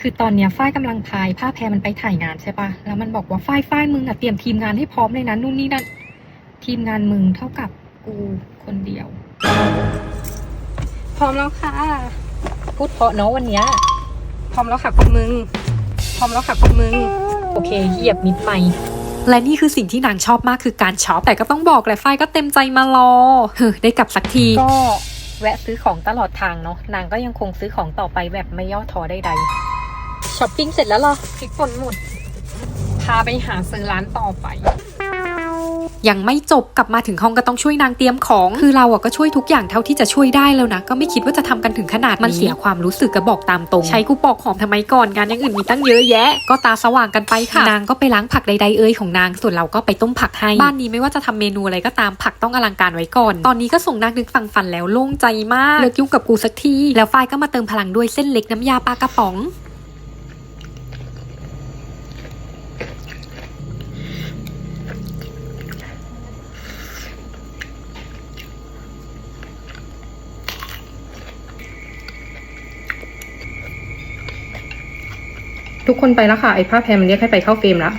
คือตอนเนี้ยฝ้ายกำลังพายผ้าแพรมันไปถ่ายงานใช่ปะแล้วมันบอกว่าฝ้ายฝ้ายมึงอะเตรียมทีมงานให้พร้อมเลยนะนู่นนี่นั่นทีมงานมึงเท่ากับกูคนเดียว พร้อมแล้วค่ะ พูดเพราะเนาะวันเนี้ยพร้อมแล้วค่ะคุณมึง พร้อมแล้วค่ะคุณมึง โอเคเหยียบมิดไมค์และนี่คือสิ่งที่นางชอบมากคือการช็อปแต่ก็ต้องบอกแหละฝ้ายก็เต็มใจมารอเฮ้อได้กลับสักที ก็แวะซื้อของตลอดทางเนาะนางก็ยังคงซื้อของต่อไปแบบไม่ย่อท้อใดๆ ช้อปปิ้งเสร็จแล้วเหรอพริกป่นหมด พาไปหาซื้อร้านต่อไป ยังไม่จบกลับมาถึงห้องก็ต้องช่วยนางเตรียมของ คือเราอะก็ช่วยทุกอย่างเท่าที่จะช่วยได้แล้วนะ ก็ไม่คิดว่าจะทำกันถึงขนาดนี้มันเสียความรู้สึกกระบอกตามตรง ใช้กูปอกหอมทำไมก่อนงานอยังอื่นมีตั้งเยอะแยะ ก็ตาสว่างกันไปค่ะ นางก็ไปล้างผักใดๆเอ่ยของนาง ส่วนเราก็ไปต้มผักให้ บ้านนี้ไม่ว่าจะทำเมนูอะไรก็ตามผักต้องอลังการไว้ก่อน ตอนนี้ก็ส่งนางนึกฟังฟันแล้วโล่งใจมาก เลิกยุ่งกับกูสักที แล้วฝ้ายก็มาเติมพลังด้วยเส้นเล็กน้ำยาปลากระป๋อง ทุกคนไปแล้วค่ะ ไอ้ผ้าแพรมันเรียกให้ไปเข้าเฟรมแล้ว